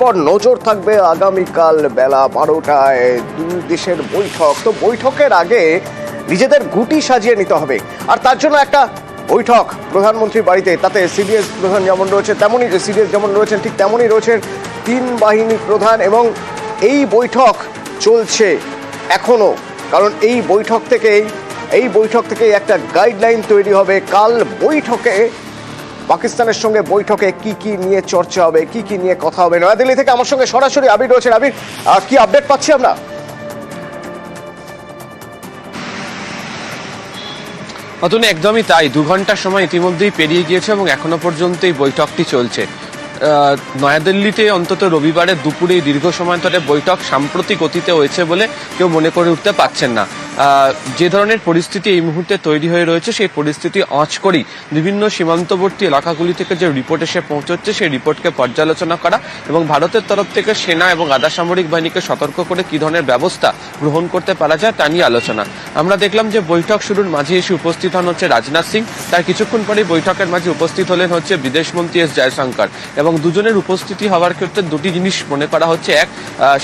পর নজর থাকবে আগামীকাল বেলা বারোটায় দুই দেশের বৈঠক। তো বৈঠকের আগে নিজেদের গুটি সাজিয়ে নিতে হবে। আর তার জন্য একটা বৈঠক প্রধানমন্ত্রীর বাড়িতে। তাতে সিডিএস প্রধান যেমন রয়েছে, তেমনই সিডিএস যেমন রয়েছেন, ঠিক তেমনই রয়েছেন তিন বাহিনী প্রধান এবং এই বৈঠক চলছে এখনও কারণ এই বৈঠক থেকেই, এই বৈঠক থেকে একটা গাইডলাইন তৈরি হবে। কাল বৈঠকে পাকিস্তানের সঙ্গে বৈঠকে কি কি নিয়ে চর্চা হবে, কি কি নিয়ে কথা হবে? নয়াদিল্লি থেকে আমার সঙ্গে সরাসরি আবির রয়েছেন। আবির কি আপডেট পাচ্ছি আমরা? অতন একদমই তাই। দু ঘণ্টার সময় ইতিমধ্যেই পেরিয়ে গিয়েছে এবং এখনও পর্যন্ত এই বৈঠকটি চলছে। নয়াদিল্লিতে অন্তত রবিবারে দুপুরে দীর্ঘ সময় ধরে বৈঠক সাম্প্রতিক অতীতে হয়েছে বলে কেউ মনে করে উঠতে পারছেন না। যে ধরনের পরিস্থিতি এই মুহূর্তে তৈরি হয়ে রয়েছে, সেই পরিস্থিতি আঁচ করেই বিভিন্ন সীমান্তবর্তী এলাকাগুলি থেকে যে রিপোর্ট এসে পৌঁছচ্ছে, সেই রিপোর্টকে পর্যালোচনা করা এবং ভারতের তরফ থেকে সেনা এবং আধা সামরিক বাহিনীকে সতর্ক করে কি ধরনের ব্যবস্থা গ্রহণ করতে পারা যায় তা নিয়ে আলোচনা। আমরা দেখলাম যে বৈঠক শুরুর মাঝে এসে উপস্থিত হন হচ্ছে রাজনাথ সিং। তার কিছুক্ষণ পরেই বৈঠকের মাঝে উপস্থিত হলেন হচ্ছে বিদেশমন্ত্রী এস জয়শঙ্কর এবং দুজনের উপস্থিতি হওয়ার ক্ষেত্রে দুটি জিনিস মনে করা হচ্ছে। এক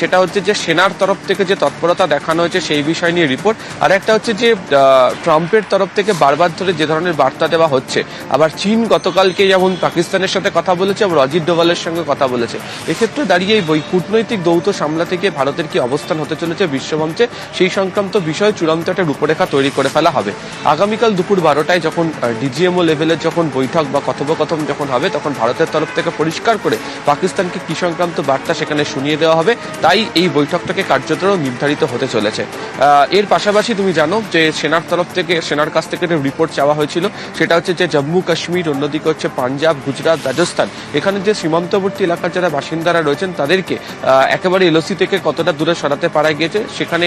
সেটা হচ্ছে যে সেনার তরফ থেকে যে তৎপরতা দেখানো হয়েছে সেই বিষয় নিয়ে রিপোর্ট আর একটা হচ্ছে যে ট্রাম্পের তরফ থেকে বারবার ধরে যে ধরনের বার্তা দেওয়া হচ্ছে, আবার চীন গতকালকে যেমন পাকিস্তানের সাথে কথা বলেছে এবং অজিত ডোভালের সঙ্গে কথা বলেছে। এক্ষেত্রে দাঁড়িয়ে এই বৈ কূটনৈতিক দৌত সামলাতে গিয়ে ভারতের কি অবস্থান হতে চলেছে বিশ্বমঞ্চে, সেই সংক্রান্ত বিষয়ে চূড়ান্ত একটা রূপরেখা তৈরি করে ফেলা হবে। আগামীকাল দুপুর বারোটায় যখন ডিজিএমও লেভেলের যখন বৈঠক বা কথোপকথন যখন হবে, তখন ভারতের তরফ থেকে পরিষ্কার করে পাকিস্তানকে কি সংক্রান্ত বার্তা সেখানে শুনিয়ে দেওয়া হবে, তাই এই বৈঠকটাকে কার্যতর নির্ধারিত হতে চলেছে। এর পাশাপাশি তুমি জানো যে সেনার তরফ থেকে, সেনার কাছ থেকে রিপোর্ট চাওয়া হয়েছিল, সেটা হচ্ছে যে জম্মু কাশ্মীর, অন্যদিকে হচ্ছে পাঞ্জাব, গুজরাট, রাজস্থান। এখানে যে সীমান্তবর্তী এলাকার যারা বাসিন্দারা রয়েছেন, তাদেরকে একেবারে এলওসি থেকে কতটা দূরে সরাতে পারা গিয়েছে, সেখানে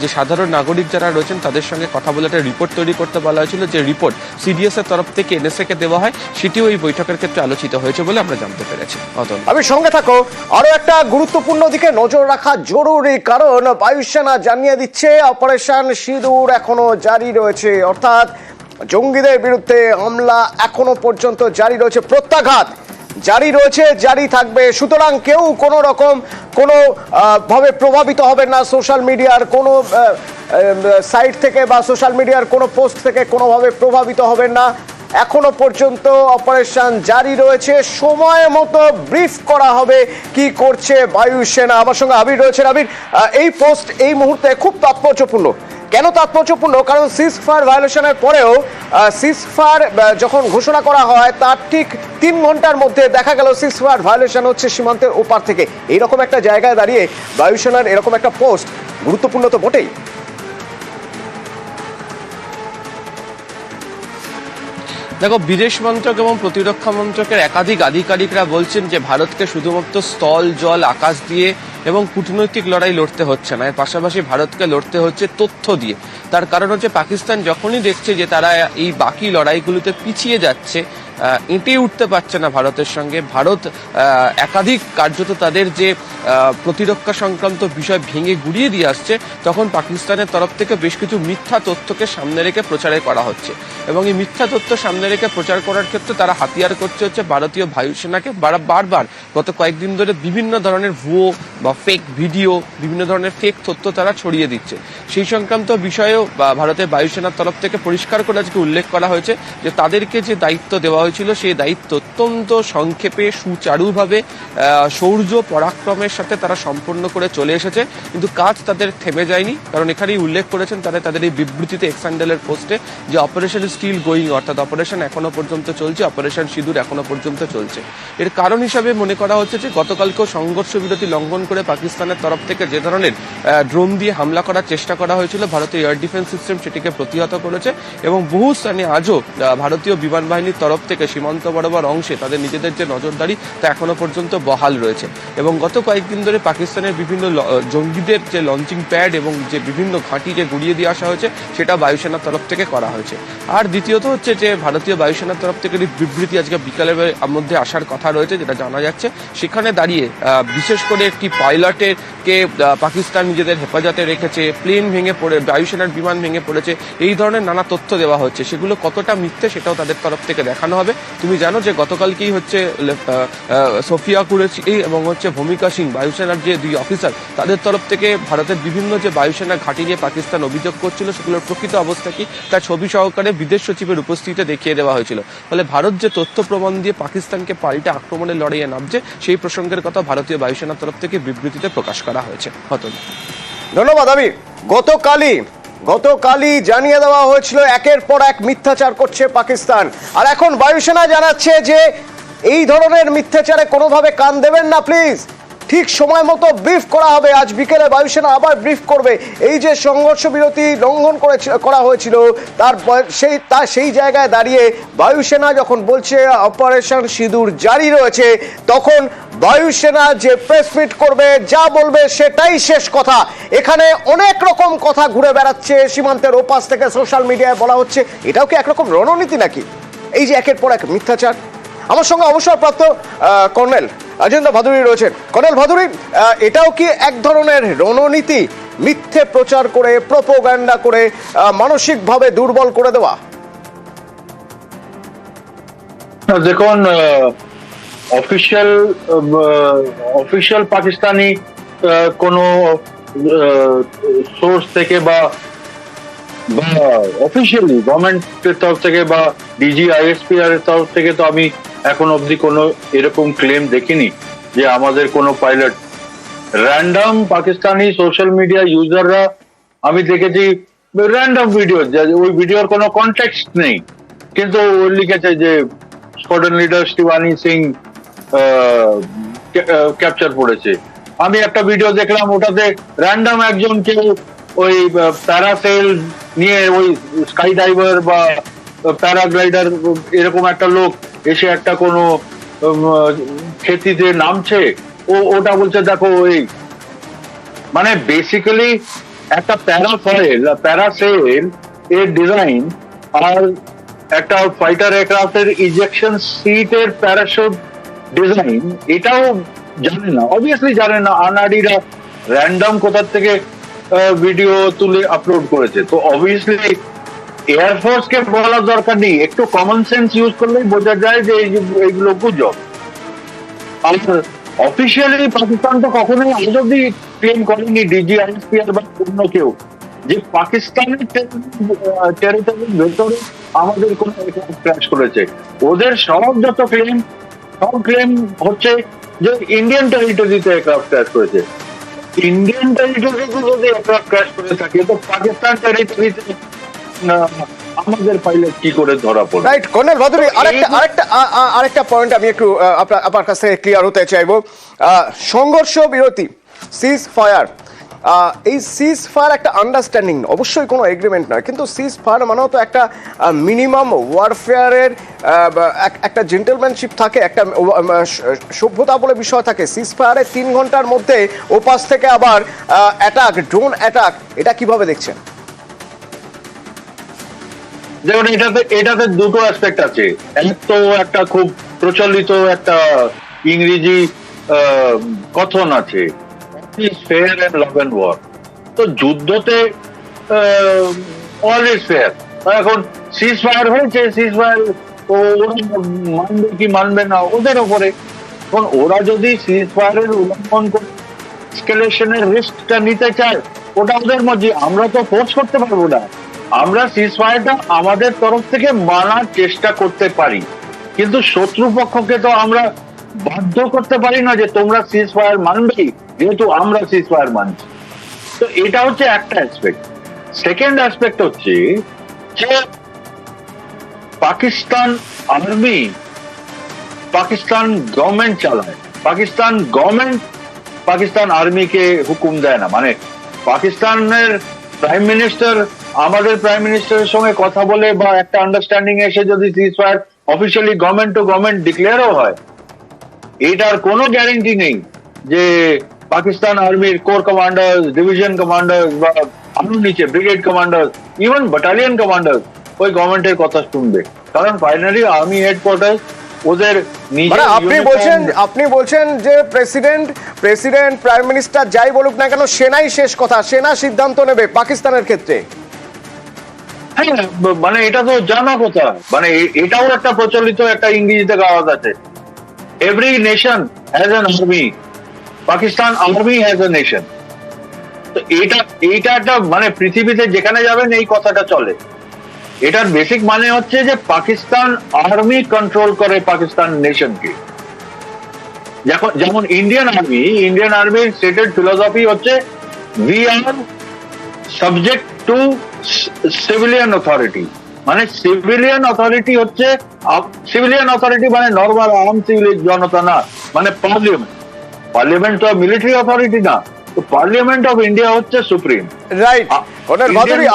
যে সাধারণ নাগরিক যারা রয়েছেন, তাদের সঙ্গে কথা বলে একটা রিপোর্ট তৈরি করতে বলা হয়েছিল, যে রিপোর্ট সিডিএস এর তরফ থেকে এনএসএ কে দেওয়া হয়, সেটিও এই বৈঠকের ক্ষেত্রে আলোচিত হয়েছে বলে আমরা জানতে পেরেছি। আমি সঙ্গে থাকো, আরও একটা গুরুত্বপূর্ণ দিকে নজর রাখা জরুরি, কারণ বায়ুসেনা জানিয়ে দিচ্ছে, অপারেশন সিঁদুর এখনও জারি রয়েছে। অর্থাৎ জঙ্গিদের বিরুদ্ধে হামলা এখনও পর্যন্ত জারি রয়েছে। প্রত্যাঘাত জারি রয়েছে, জারি থাকবে। সুতরাং কেউ কোনো রকম কোনো ভাবে প্রভাবিত হবে না সোশ্যাল মিডিয়ার কোনো সাইট থেকে বা সোশ্যাল মিডিয়ার কোনো পোস্ট থেকে কোনোভাবে প্রভাবিত হবেন না। এখনও পর্যন্ত অপারেশন জারি রয়েছে। সময় মতো ব্রিফ করা হবে কি করছে বায়ুসেনা আমার সঙ্গে আবির রয়েছে আবির এই পোস্ট এই মুহূর্তে খুব তাৎপর্যপূর্ণ। কেন তাৎপর্যপূর্ণ? কারণ ফায়ার ভায়োলেশনের পরেও ফায়ার যখন ঘোষণা করা হয়, তার ঠিক তিন ঘণ্টার মধ্যে দেখা গেল সিজ ফায়ার ভায়োলেশন হচ্ছে সীমান্তের ওপার থেকে। এইরকম একটা জায়গায় দাঁড়িয়ে বায়ুসেনার এরকম একটা পোস্ট গুরুত্বপূর্ণ তো বটেই। দেখো, বিদেশ মন্ত্রক এবং প্রতিরক্ষা মন্ত্রকের একাধিক আধিকারিকরা বলছেন যে, ভারতকে শুধুমাত্র স্থল, জল, আকাশ দিয়ে এবং কূটনৈতিক লড়াই লড়তে হচ্ছে না। এর পাশাপাশি ভারতকে লড়তে হচ্ছে তথ্য দিয়ে। তার কারণ হচ্ছে পাকিস্তান যখনই দেখছে যে তারা এই বাকি লড়াইগুলোতে পিছিয়ে যাচ্ছে এঁটে উঠতে পারছে না ভারতের সঙ্গে। ভারত একাধিক কার্যত তাদের যে প্রতিরক্ষা সংক্রান্ত বিষয় ভেঙে গুড়িয়ে দিয়ে আসছে, তখন পাকিস্তানের তরফ থেকে বেশ কিছু মিথ্যা তথ্যকে সামনে রেখে প্রচারে করা হচ্ছে। এবং এই মিথ্যা তথ্য সামনে রেখে প্রচার করার ক্ষেত্রে তারা হাতিয়ার করছে হচ্ছে ভারতীয় বায়ুসেনাকে। বারবার গত কয়েকদিন ধরে বিভিন্ন ধরনের ভুয়ো বা ফেক ভিডিও বিভিন্ন ধরনের ফেক তথ্য তারা ছড়িয়ে দিচ্ছে। সেই সংক্রান্ত বিষয়েও ভারতের বায়ুসেনার তরফ থেকে পরিষ্কার করে আজকে উল্লেখ করা হয়েছে যে তাদেরকে যে দায়িত্ব দেওয়া হয়েছিল সেই দায়িত্ব অত্যন্ত সংক্ষেপে, সুচারুভাবে শৌর্য পরাক্রমের সাথে তারা সম্পূর্ণ করে চলে এসেছে। কিন্তু কাজ তাদের থেমে যায়নি। কারণ এখানেই উল্লেখ করেছেন তারা তাদের এই বিবৃতিতে এক্সান্ডেলের পোস্টে যে অপারেশন স্টিল গোয়িং অর্থাৎ অপারেশন এখনও পর্যন্ত চলছে অপারেশন সিঁদুর এখনও পর্যন্ত চলছে। এর কারণ হিসাবে মনে করা হচ্ছে যে গতকালকেও সংঘর্ষ বিরতি লঙ্ঘন করে পাকিস্তানের তরফ থেকে যে ধরনের ড্রোন দিয়ে হামলা করার চেষ্টা করা হয়েছিল, ভারতীয় এয়ার ডিফেন্স সিস্টেম সেটিকে প্রতিহত করেছে এবং বহু স্থানে আজও ভারতীয় বিমান বাহিনীর তরফ থেকে সীমান্ত বরাবর অংশে তাদের নিজেদের যে নজরদারি তা এখনও পর্যন্ত বহাল রয়েছে। এবং গত কয়েকদিন ধরে পাকিস্তানের বিভিন্ন জঙ্গিদের যে লঞ্চিং প্যাড এবং যে বিভিন্ন ঘাঁটি যে গুড়িয়ে দিয়ে আসা হয়েছে, সেটা বায়ুসেনার তরফ থেকে করা হয়েছে। আর দ্বিতীয়ত হচ্ছে যে ভারতীয় বায়ুসেনার তরফ থেকে বিবৃতি আজকে বিকালের মধ্যে আসার কথা রয়েছে, যেটা জানা যাচ্ছে, সেখানে দাঁড়িয়ে বিশেষ করে একটি পাইলটের কে পাকিস্তান নিজেদের হেফাজতে রেখেছে প্লেন ভেঙে পড়ে, বায়ুসেনার বিমান ভেঙে পড়েছে, এই ধরনের নানা তথ্য দেওয়া হচ্ছে। সেগুলো কতটা মিথ্যে সেটাও তাদের তরফ থেকে দেখানো হবে। হবে। তুমি জানো যে গতকালকেই হচ্ছে সোফিয়া কুরেশি এবং হচ্ছে ভূমিকা সিং বায়ুসেনার যে দুই অফিসার, তাদের তরফ থেকে ভারতের বিভিন্ন যে বায়ুসেনা ঘাঁটি নিয়ে পাকিস্তান অভিযোগ করছিল, সেগুলোর প্রকৃত অবস্থা কি তার ছবি সহকারে বিদেশ সচিবের উপস্থিতিতে দেখিয়ে দেওয়া হয়েছিল। ফলে ভারত যে তথ্য প্রমাণ দিয়ে পাকিস্তানকে পাল্টে আক্রমণের লড়াইয়ে নামছে, সেই প্রসঙ্গের কথা ভারতীয় বায়ুসেনার তরফ থেকে বিবৃতিতে প্রকাশ করা হয়েছে। ধন্যবাদ আমি গতকালই গতকালই জানিয়ে দেওয়া হয়েছিল, একের পর এক মিথ্যাচার করছে পাকিস্তান। আর এখন বায়ুসেনা জানাচ্ছে যে, এই ধরনের মিথ্যাচারে কোনোভাবে কান দেবেন না প্লিজ ঠিক সময় মতো ব্রিফ করা হবে। আজ বিকেলে বায়ুসেনা আবার ব্রিফ করবে। এই যে সংঘর্ষ বিরতি লঙ্ঘন করেছিল, করা হয়েছিল, তার সেই তার সেই জায়গায় দাঁড়িয়ে বায়ুসেনা যখন বলছে, অপারেশন সিঁদুর জারি রয়েছে, তখন বায়ুসেনা যে প্রেস মিট করবে, যা বলবে সেটাই শেষ কথা। এখানে অনেক রকম কথা ঘুরে বেড়াচ্ছে সীমান্তের ওপাশ থেকে সোশ্যাল মিডিয়ায় বলা হচ্ছে। এটাও কি একরকম রণনীতি নাকি? এই যে একের পর এক মিথ্যাচার। আমার সঙ্গে অবসরপ্রাপ্ত কর্নেল অজেন্দ্র ভাদুরী রয়েছেন। কর্নেল ভাদুরী এটাও কি এক ধরনের রণনীতি, মিথ্যে প্রচার করে প্রোপোগান্ডা করে মানসিকভাবে দুর্বল করে দেওয়া? দেখুন অফিসিয়াল অফিসিয়াল পাকিস্তানি কোনো সোর্স থেকে বা অফিসিয়ালি গভর্নমেন্টের তরফ থেকে বা ডিজি আইএসপিআর এর তরফ থেকে তো আমি এখন অবধি কোনো এরকম ক্লেম দেখিনি যে আমাদের কোনো pilot random Pakistani social media ইউজাররা আমি দেখেছি র্যান্ডম ভিডিও ওই ভিডিওর কোনো কনটেক্সট নেই। কিন্তু লিখেছে যে squadron leader Shivani Singh capture পড়েছে আমি একটা ভিডিও দেখলাম, ওটাতে র্যান্ডম একজন কেউ ওই প্যারাসেল নিয়ে ওই স্কাই ডাইভার বা প্যারাগ্লাইডার এরকম একটা লোক এসে একটা কোনো ক্ষেতিতে নামছে, ও, ওটা বলছে, দেখো ওই মানে বেসিক্যালি একটা প্যারাফয়েল প্যারাসেল এর ডিজাইন আর একটা ফাইটার এয়ারক্রাফটের ইজেকশন সিটের প্যারাশুট ডিজাইন এটাও জানে না। অবভিয়াসলি জানে না। আনাডিরা র্যান্ডম কোথার থেকে ভিডিও তুলে আপলোড করেছে। তো অবভিয়াসলি এয়ারফোর্স কে বলার দরকার নেই। একটু কমন সেন্স ইউজ করলেই বোঝা যায় যে এই যে- এইগুলো গুজব। অফিসিয়ালি পাকিস্তান তো কখনোই আজ অব্দি ক্লেম করেনি বা অন্য কেউ। যে পাকিস্তানের টেরিটরির ভেতরে আমাদের কোন ক্র্যাশ করেছে। ওদের সব যত ক্লেম সব ক্লেম হচ্ছে যে ইন্ডিয়ান টেরিটরিতে এয়ারক্রাফট ক্র্যাশ করেছে। ইন্ডিয়ান টেরিটরিতে যদি এয়ারক্রাফট ক্র্যাশ করে থাকে তো পাকিস্তান টেরিটরিতে আমাদের পাইলট কি করে ধরা পড়ে রাইট কর্নেল ভাদুরী আরেকটা আরেকটা আরেকটা পয়েন্ট আমি একটু আপনার আপনার কাছ ক্লিয়ার হতে চাইব। আহ, সংঘর্ষ বিরতি সিজ ফায়ার এই সিজ ফায়ার একটা আন্ডারস্ট্যান্ডিং অবশ্যই কোনো এগ্রিমেন্ট নয়, কিন্তু সিজ ফায়ার মানেও তো একটা মিনিমাম ওয়ারফেয়ারের একটা জেন্টেলম্যানশিপ থাকে, একটা সভ্যতা বলে বিষয় থাকে। সিজ ফায়ারের তিন ঘণ্টার মধ্যে ওপাশ থেকে আবার অ্যাটাক ড্রোন অ্যাটাক এটা কীভাবে দেখছেন? দেখুন, এটাতে এটাতে দুটো অ্যাসপেক্ট আছে। এক তো একটা খুব প্রচলিত একটা ইংরেজি কথন আছে। ফেয়ার অ্যান্ড লাভ ওয়ার তো যুদ্ধতে অল ইজ ফেয়ার এখন সিজ ফায়ার হয়েছে সিজ ফায়ার মানবে কি মানবে না, ওদের ওপরে এখন ওরা যদি সিজ ফায়ারের উল্লঙ্ঘন করে এসকেলেশনের রিস্কটা নিতে চায়, ওটা ওদের মর্জি। আমরা তো ফোর্স করতে পারব না। আমরা সিজ ফায়ারটা আমাদের তরফ থেকে মানার চেষ্টা করতে পারি। কিন্তু শত্রুপক্ষকে তো আমরা বাধ্য করতে পারি না যে তোমরা সিজ ফায়ার মানবেই যেহেতু আমরা সিজ ফায়ার মানছি। তো এটা হচ্ছে একটা অ্যাসপেক্ট সেকেন্ড অ্যাসপেক্ট হচ্ছে যে পাকিস্তান আর্মি পাকিস্তান গভর্নমেন্ট চালায়। পাকিস্তান গভর্নমেন্ট পাকিস্তান আর্মিকে হুকুম দেয় না। মানে পাকিস্তানের প্রাইম মিনিস্টার আমাদের প্রাইম মিনিস্টারের সঙ্গে কথা বলে বা একটা আন্ডারস্ট্যান্ডিং এসে যদি ceasefire officially government to government ডিক্লেয়ারও হয় এটার কোনো গ্যারেন্টি নেই যে পাকিস্তান আর্মির কোর কমান্ডার ডিভিশন কমান্ডার বা আরও নিচে brigade commander even battalion commander ওই গভর্নমেন্টের কথা শুনবে। কারণ ফাইনালি আর্মি হেডকোয়ার্টার ওদের মানে আপনি বলছেন আপনি বলছেন যে প্রেসিডেন্ট প্রেসিডেন্ট প্রাইম মিনিস্টার যাই বলুক না কেন সেনাই শেষ কথা সেনা সিদ্ধান্ত নেবে পাকিস্তানের ক্ষেত্রে। হ্যাঁ মানে এটা তো জানা কথা। মানে এটাও একটা প্রচলিত একটা ইংরেজিতে কাগজ আছে। Every nation has an army Pakistan army has a nation তো এটা এইটা একটা মানে পৃথিবীতে যেখানে যাবেন এই কথাটা চলে। এটার বেসিক মানে হচ্ছে যে পাকিস্তান আর্মি কন্ট্রোল করে পাকিস্তান নেশনকে যখন যেমন ইন্ডিয়ান আর্মি ইন্ডিয়ান আর্মির স্টেটেড ফিলোসফি হচ্ছে we are subject to civilian authority মানে সিভিলিয়ান অথরিটি হচ্ছে সিভিলিয়ান অথরিটি মানে নর্মাল আম সিভিল জনতা না মানে পার্লিয়ামেন্ট পার্লিয়ামেন্ট তো মিলিটারি অথরিটি না তো পার্লিয়ামেন্ট অফ ইন্ডিয়া হচ্ছে সুপ্রিম রাইট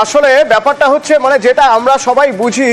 আসলে ব্যাপারটা হচ্ছে মানে যেটা আমরা সবাই বুঝি